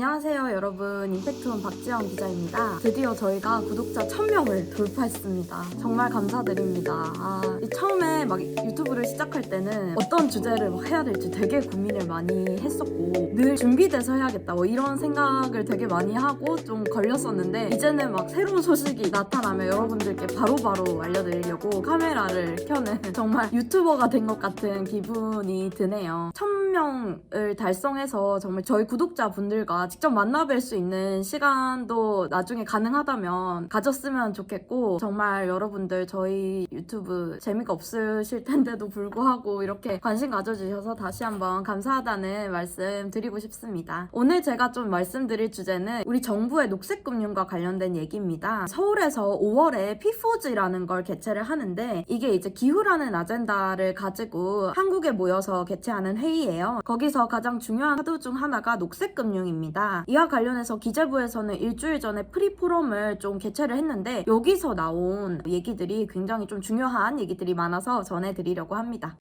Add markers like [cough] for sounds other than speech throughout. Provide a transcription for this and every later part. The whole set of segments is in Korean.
안녕하세요 여러분. 임팩트원 박지영 기자입니다. 드디어 저희가 구독자 1000명을 돌파했습니다. 정말 감사드립니다. 아, 이 처음에 막 유튜브를 시작할 때는 어떤 주제를 막 해야 될지 되게 고민을 많이 했었고 늘 준비돼서 해야겠다 뭐 이런 생각을 되게 많이 하고 좀 걸렸었는데 이제는 막 새로운 소식이 나타나면 여러분들께 바로바로 알려드리려고 카메라를 켜는 [laughs] 정말 유튜버가 된 것 같은 기분이 드네요 1000명을 달성해서 정말 저희 구독자분들과 직접 만나뵐 수 있는 시간도 나중에 가능하다면 가졌으면 좋겠고 정말 여러분들 저희 유튜브 재미가 없으실 텐데도 불구하고 이렇게 관심 가져주셔서 다시 한번 감사하다는 말씀 드리고 싶습니다. 오늘 제가 좀 말씀드릴 주제는 우리 정부의 녹색금융과 관련된 얘기입니다. 서울에서 5월에 피포즈라는 걸 개최를 하는데 이게 이제 기후라는 아젠다를 가지고 한국에 모여서 개최하는 회의예요. 거기서 가장 중요한 화두 중 하나가 녹색금융입니다. 이와 관련해서 기재부에서는 일주일 전에 프리포럼을 좀 개최를 했는데 여기서 나온 얘기들이 굉장히 좀 중요한 얘기들이 많아서 전해드리려고 합니다.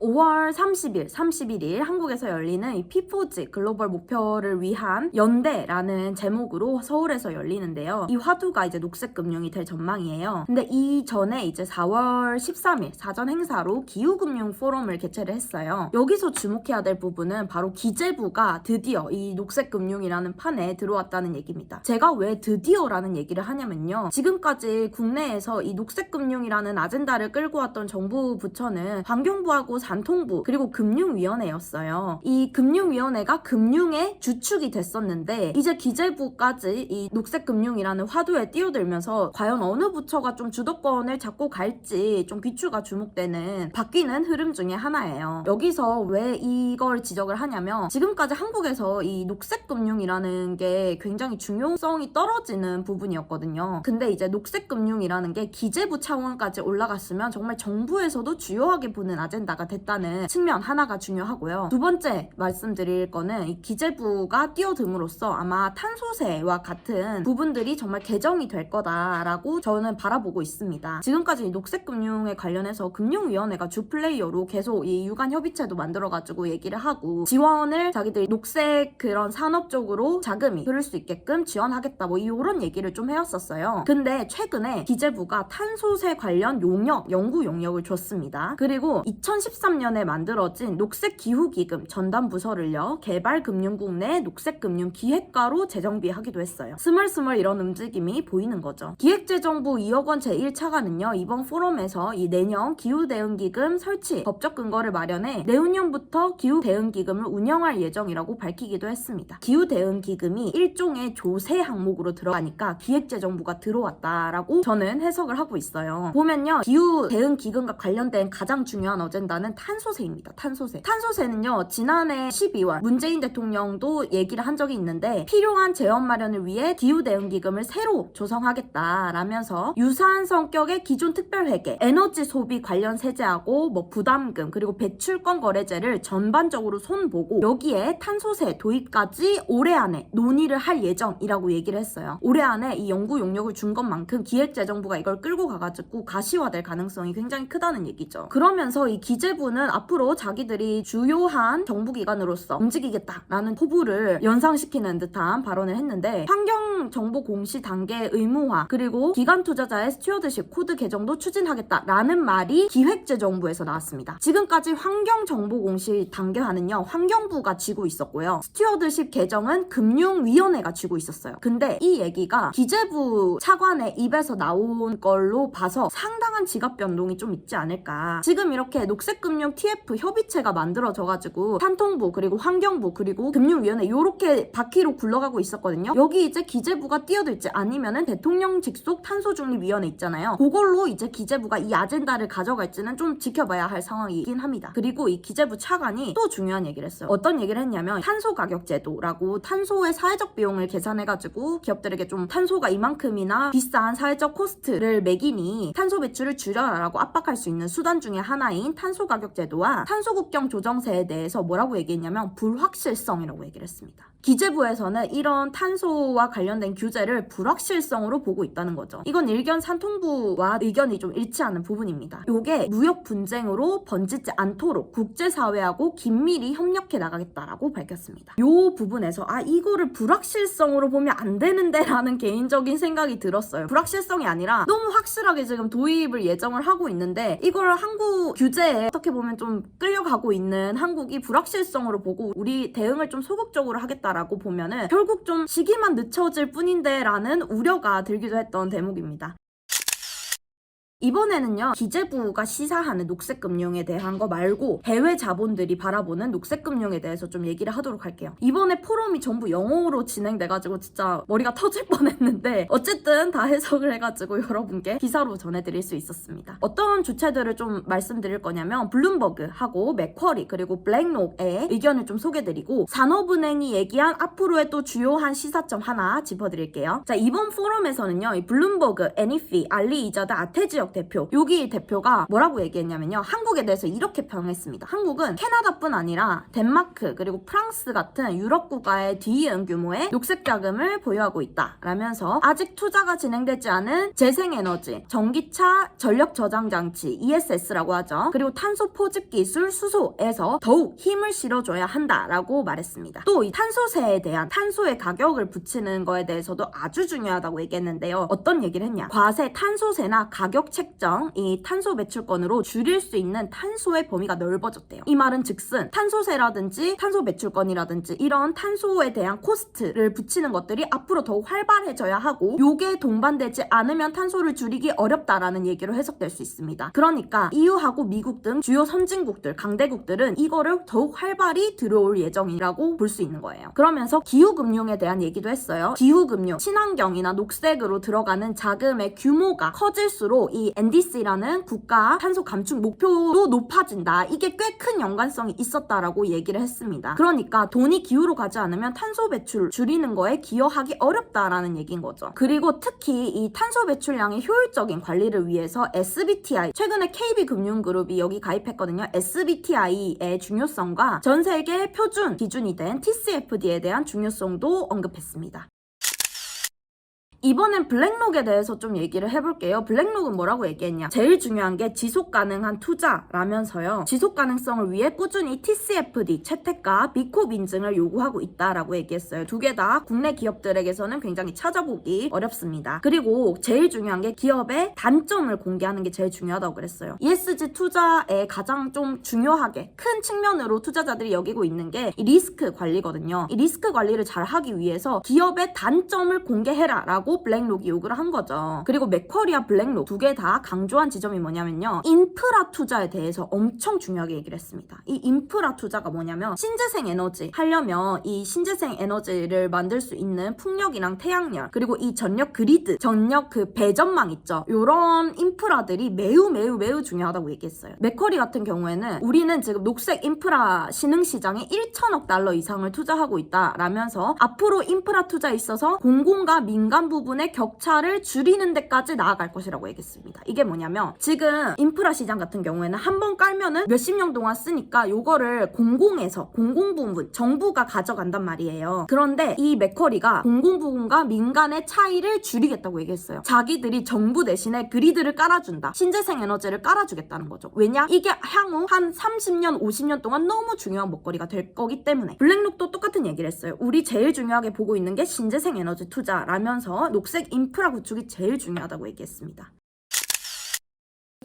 5월 30일, 31일 한국에서 열리는 이 피포즈 글로벌 목표를 위한 연대라는 제목으로 서울에서 열리는데요. 이 화두가 이제 녹색 금융이 될 전망이에요. 근데 이 전에 이제 4월 13일 사전 행사로 기후 금융 포럼을 개최를 했어요. 여기서 주목해야 될 부분은 바로 기재부가 드디어 이 녹색 금융이라는 판에 들어왔다는 얘기입니다. 제가 왜 드디어라는 얘기를 하냐면요. 지금까지 국내에서 이 녹색 금융이라는 아젠다를 끌고 왔던 정부 부처는 환경부하고 산통부 그리고 금융위원회였어요. 이 금융위원회가 금융의 주축이 됐었는데 이제 기재부까지 이 녹색 금융이라는 화두에 뛰어들면서 과연 어느 부처가 좀 주도권을 잡고 갈지 좀 귀추가 주목되는 바뀌는 흐름 중에 하나예요. 여기서 왜 이걸 지적을 하냐면 지금까지 한국에서 이 녹색 금융이라는 게 굉장히 중요성이 떨어지는 부분이었거든요. 근데 이제 녹색 금융이라는 게 기재부 차원까지 올라갔으면 정말 정부에서도 주요하게 보는 아젠다가 됐 다는 측면 하나가 중요하고요. 두 번째 말씀드릴 거는 이 기재부가 뛰어듦으로써 아마 탄소세와 같은 부분들이 정말 개정이 될 거다라고 저는 바라보고 있습니다. 지금까지 이 녹색금융에 관련해서 금융위원회가 주 플레이어로 계속 이 유관 협의체도 만들어가지고 얘기를 하고 지원을 자기들이 녹색 그런 산업 쪽으로 자금이 흐를 수 있게끔 지원하겠다 뭐 이런 얘기를 좀 해왔었어요. 근데 최근에 기재부가 탄소세 관련 용역 연구 용역을 줬습니다. 그리고 2013년에 만들어진 녹색기후기금 전담 부서를요 개발금융국 내 녹색금융 기획과로 재정비하기도 했어요. 스멀스멀 이런 움직임이 보이는 거죠. 기획재정부 2억 원 제1차관은요 이번 포럼에서 이 내년 기후대응기금 설치 법적 근거를 마련해 내후년부터 기후대응기금을 운영할 예정이라고 밝히기도 했습니다. 기후대응기금이 일종의 조세 항목으로 들어가니까 기획재정부가 들어왔다라고 저는 해석을 하고 있어요. 보면요 기후대응기금과 관련된 가장 중요한 어젠다는 탄소세입니다. 탄소세. 탄소세는요 지난해 12월 문재인 대통령도 얘기를 한 적이 있는데 필요한 재원 마련을 위해 기후대응기금을 새로 조성하겠다라면서 유사한 성격의 기존 특별회계, 에너지 소비 관련 세제하고 뭐 부담금 그리고 배출권 거래제를 전반적으로 손보고 여기에 탄소세 도입까지 올해 안에 논의를 할 예정이라고 얘기를 했어요. 올해 안에 이 연구 용역을 준 것만큼 기획재정부가 이걸 끌고 가가지고 가시화될 가능성이 굉장히 크다는 얘기죠. 그러면서 이 기재부 는 앞으로 자기들이 주요한 정부기관으로서 움직이겠다라는 포부를 연상시키는 듯한 발언을 했는데 환경 정보 공시 단계 의무화 그리고 기관 투자자의 스튜어드십 코드 개정도 추진하겠다라는 말이 기획재정부에서 나왔습니다. 지금까지 환경 정보 공시 단계화는요 환경부가 쥐고 있었고요. 스튜어드십 개정은 금융위원회가 쥐고 있었어요. 근데 이 얘기가 기재부 차관의 입에서 나온 걸로 봐서 상당한 지갑 변동이 좀 있지 않을까. 지금 이렇게 녹색금융 TF 협의체가 만들어져가지고 산통부 그리고 환경부 그리고 금융위원회 이렇게 바퀴로 굴러가고 있었거든요. 여기 이제 기재 부가 뛰어들지 아니면은 대통령 직속 탄소 중립 위원회 있잖아요. 그걸로 이제 기재부가 이 아젠다를 가져갈지는 좀 지켜봐야 할 상황이긴 합니다. 그리고 이 기재부 차관이 또 중요한 얘기를 했어요. 어떤 얘기를 했냐면 탄소 가격 제도라고 탄소의 사회적 비용을 계산해 가지고 기업들에게 좀 탄소가 이만큼이나 비싼 사회적 코스트를 매기니 탄소 배출을 줄여라라고 압박할 수 있는 수단 중에 하나인 탄소 가격 제도와 탄소 국경 조정세에 대해서 뭐라고 얘기했냐면 불확실성이라고 얘기를 했습니다. 기재부에서는 이런 탄소와 관련된 규제를 불확실성으로 보고 있다는 거죠. 이건 일견 산통부와 의견이 좀 일치하는 부분입니다. 이게 무역 분쟁으로 번지지 않도록 국제사회하고 긴밀히 협력해 나가겠다라고 밝혔습니다. 이 부분에서 아 이거를 불확실성으로 보면 안 되는데라는 개인적인 생각이 들었어요. 불확실성이 아니라 너무 확실하게 지금 도입을 예정을 하고 있는데 이걸 한국 규제에 어떻게 보면 좀 끌려가고 있는 한국이 불확실성으로 보고 우리 대응을 좀 소극적으로 하겠다라 고 보면은 결국 좀 시기만 늦춰질 뿐인데 라는 우려가 들기도 했던 대목입니다. 이번에는요, 기재부가 시사하는 녹색금융에 대한 거 말고 해외 자본들이 바라보는 녹색금융에 대해서 좀 얘기를 하도록 할게요. 이번에 포럼이 전부 영어로 진행돼가지고 진짜 머리가 터질 [laughs] 뻔했는데 어쨌든 다 해석을 해가지고 여러분께 기사로 전해드릴 수 있었습니다. 어떤 주체들을 좀 말씀드릴 거냐면 블룸버그하고 맥쿼리 그리고 블랙록의 의견을 좀 소개드리고 산업은행이 얘기한 앞으로의 또 주요한 시사점 하나 짚어드릴게요. 자 이번 포럼에서는요, 이 블룸버그, 애니피, 알리 이자드, 아테지역 대표 여기 대표가 뭐라고 얘기했냐면요, 한국에 대해서 이렇게 평했습니다. 한국은 캐나다뿐 아니라 덴마크 그리고 프랑스 같은 유럽 국가의 뒤이은 규모의 녹색 자금을 보유하고 있다. 라면서 아직 투자가 진행되지 않은 재생에너지, 전기차 전력 저장 장치 ESS라고 하죠. 그리고 탄소 포집 기술 수소에서 더욱 힘을 실어줘야 한다라고 말했습니다. 또 이 탄소세에 대한 탄소의 가격을 붙이는 거에 대해서도 아주 중요하다고 얘기했는데요. 어떤 얘기를 했냐? 과세 탄소세나 가격 책정 이 탄소 매출권으로 줄일 수 있는 탄소의 범위가 넓어졌대요. 이 말은 즉슨 탄소세라든지 탄소 매출권이라든지 이런 탄소에 대한 코스트를 붙이는 것들이 앞으로 더욱 활발해져야 하고 요게 동반되지 않으면 탄소를 줄이기 어렵다라는 얘기로 해석될 수 있습니다. 그러니까 EU하고 미국 등 주요 선진국들, 강대국들은 이거를 더욱 활발히 들어올 예정이라고 볼 수 있는 거예요. 그러면서 기후금융에 대한 얘기도 했어요. 기후금융, 친환경이나 녹색으로 들어가는 자금의 규모가 커질수록 이 NDC라는 국가 탄소 감축 목표도 높아진다. 이게 꽤 큰 연관성이 있었다라고 얘기를 했습니다. 그러니까 돈이 기후로 가지 않으면 탄소 배출 줄이는 거에 기여하기 어렵다라는 얘기인 거죠. 그리고 특히 이 탄소 배출량의 효율적인 관리를 위해서 SBTI 최근에 KB금융그룹이 여기 가입했거든요. SBTI의 중요성과 전 세계 표준 기준이 된 TCFD에 대한 중요성도 언급했습니다. 이번엔 블랙록에 대해서 좀 얘기를 해볼게요. 블랙록은 뭐라고 얘기했냐? 제일 중요한 게 지속 가능한 투자라면서요. 지속 가능성을 위해 꾸준히 TCFD 채택과 비콥 인증을 요구하고 있다라고 얘기했어요. 두 개 다 국내 기업들에게서는 굉장히 찾아보기 어렵습니다. 그리고 제일 중요한 게 기업의 단점을 공개하는 게 제일 중요하다고 그랬어요. ESG 투자에 가장 좀 중요하게 큰 측면으로 투자자들이 여기고 있는 게이 리스크 관리거든요. 이 리스크 관리를 잘 하기 위해서 기업의 단점을 공개해라라고 블랙록이 요구를 한 거죠. 그리고 맥쿼리와 블랙록 두 개 다 강조한 지점이 뭐냐면요. 인프라 투자에 대해서 엄청 중요하게 얘기를 했습니다. 이 인프라 투자가 뭐냐면 신재생 에너지 하려면 이 신재생 에너지를 만들 수 있는 풍력이랑 태양열 그리고 이 전력 그리드, 전력 그 배전망 있죠. 요런 인프라들이 매우 매우 매우 중요하다고 얘기했어요. 맥쿼리 같은 경우에는 우리는 지금 녹색 인프라 신흥 시장에 1천억 달러 이상을 투자하고 있다라면서 앞으로 인프라 투자에 있어서 공공과 민간 부 분의 격차를 줄이는 데까지 나아갈 것이라고 얘기했습니다. 이게 뭐냐면 지금 인프라 시장 같은 경우에는 한 번 깔면은 몇십 년 동안 쓰니까 요거를 공공에서 공공 부분 정부가 가져간단 말이에요. 그런데 이 맥커리가 공공 부분과 민간의 차이를 줄이겠다고 얘기했어요. 자기들이 정부 대신에 그리드를 깔아준다. 신재생 에너지를 깔아주겠다는 거죠. 왜냐? 이게 향후 한 30년, 50년 동안 너무 중요한 먹거리가 될 거기 때문에. 블랙록도 똑같은 얘기를 했어요. 우리 제일 중요하게 보고 있는 게 신재생 에너지 투자라면서 녹색 인프라 구축이 제일 중요하다고 얘기했습니다.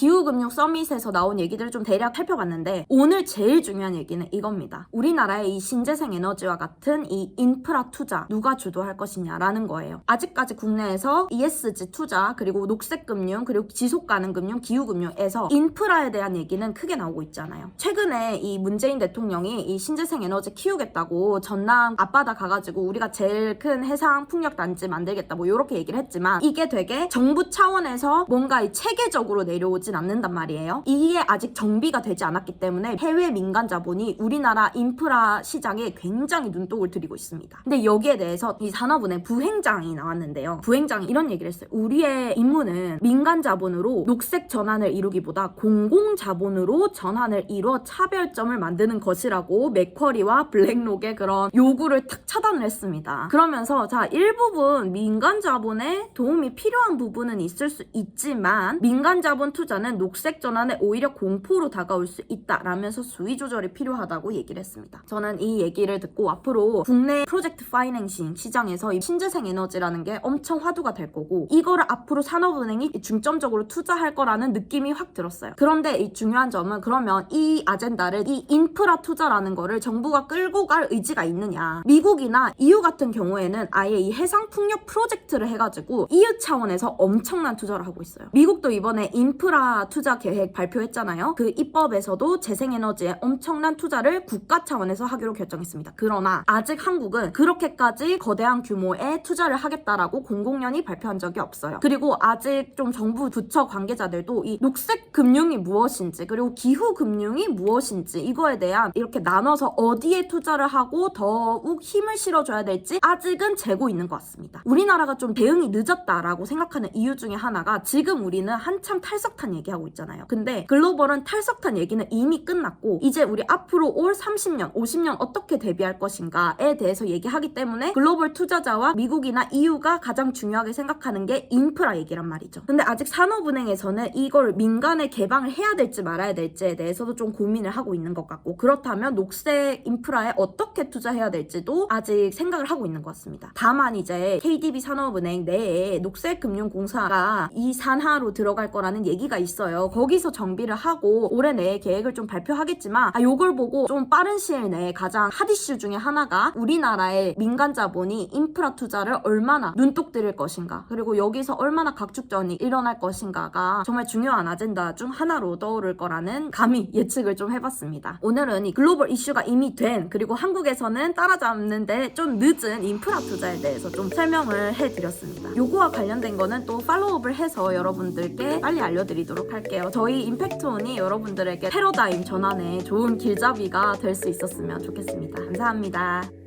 기후금융 서밋에서 나온 얘기들을 좀 대략 살펴봤는데 오늘 제일 중요한 얘기는 이겁니다. 우리나라의 이 신재생 에너지와 같은 이 인프라 투자 누가 주도할 것이냐라는 거예요. 아직까지 국내에서 ESG 투자 그리고 녹색금융 그리고 지속가능금융 기후금융에서 인프라에 대한 얘기는 크게 나오고 있잖아요. 최근에 이 문재인 대통령이 이 신재생 에너지 키우겠다고 전남 앞바다 가가지고 우리가 제일 큰 해상 풍력 단지 만들겠다 뭐 이렇게 얘기를 했지만 이게 되게 정부 차원에서 뭔가 이 체계적으로 내려오지 들어 오진 않는단 말이에요. 이게 아직 정비가 되지 않았기 때문에 해외 민간 자본이 우리나라 인프라 시장에 굉장히 눈독을 들이고 있습니다. 근데 여기에 대해서 이 산업은행 부행장이 나왔는데요. 부행장이 이런 얘기를 했어요. 우리의 임무는 민간 자본으로 녹색 전환을 이루기보다 공공 자본으로 전환을 이루어 차별점을 만드는 것이라고 맥쿼리와 블랙록의 그런 요구를 탁 차단을 했습니다. 그러면서 자 일부분 민간 자본에 도움이 필요한 부분은 있을 수 있지만 민간 자본 투자 는 녹색 전환에 오히려 공포로 다가올 수 있다라면서 수위 조절이 필요하다고 얘기를 했습니다. 저는 이 얘기를 듣고 앞으로 국내 프로젝트 파이낸싱 시장에서 이 신재생 에너지라는 게 엄청 화두가 될 거고 이거를 앞으로 산업은행이 중점적으로 투자할 거라는 느낌이 확 들었어요. 그런데 이 중요한 점은 그러면 이 아젠다를 이 인프라 투자라는 거를 정부가 끌고 갈 의지가 있느냐. 미국이나 EU 같은 경우에는 아예 이 해상 풍력 프로젝트를 해가지고 EU 차원에서 엄청난 투자를 하고 있어요. 미국도 이번에 인프라 투자 계획 발표했잖아요. 그 입법에서도 재생에너지에 엄청난 투자를 국가 차원에서 하기로 결정했습니다. 그러나 아직 한국은 그렇게까지 거대한 규모의 투자를 하겠다라고 공공연히 발표한 적이 없어요. 그리고 아직 좀 정부 부처 관계자들도 이 녹색 금융이 무엇인지 그리고 기후 금융이 무엇인지 이거에 대한 이렇게 나눠서 어디에 투자를 하고 더욱 힘을 실어줘야 될지 아직은 재고 있는 것 같습니다. 우리나라가 좀 대응이 늦었다라고 생각하는 이유 중에 하나가 지금 우리는 한참 탈석탄 얘기하고 있잖아요. 근데 글로벌은 탈석탄 얘기는 이미 끝났고 이제 우리 앞으로 올 30년, 50년 어떻게 대비할 것인가에 대해서 얘기하기 때문에 글로벌 투자자와 미국이나 EU가 가장 중요하게 생각하는 게 인프라 얘기란 말이죠. 근데 아직 산업은행에서는 이걸 민간에 개방을 해야 될지 말아야 될지에 대해서도 좀 고민을 하고 있는 것 같고 그렇다면 녹색 인프라에 어떻게 투자해야 될지도 아직 생각을 하고 있는 것 같습니다. 다만 이제 KDB 산업은행 내에 녹색금융공사가 이 산하로 들어갈 거라는 얘기가 있어요. 거기서 정비를 하고 올해 내에 계획을 좀 발표하겠지만 아, 요걸 보고 좀 빠른 시일 내에 가장 핫 이슈 중에 하나가 우리나라의 민간 자본이 인프라 투자를 얼마나 눈독 들일 것인가 그리고 여기서 얼마나 각축전이 일어날 것인가가 정말 중요한 아젠다 중 하나로 떠오를 거라는 감히 예측을 좀 해봤습니다. 오늘은 이 글로벌 이슈가 이미 된 그리고 한국에서는 따라잡는데 좀 늦은 인프라 투자에 대해서 좀 설명을 해드렸습니다. 요거와 관련된 거는 또 팔로우업을 해서 여러분들께 빨리 알려 드리도록 할게요. 저희 임팩트온이 여러분들에게 패러다임 전환에 좋은 길잡이가 될 수 있었으면 좋겠습니다. 감사합니다.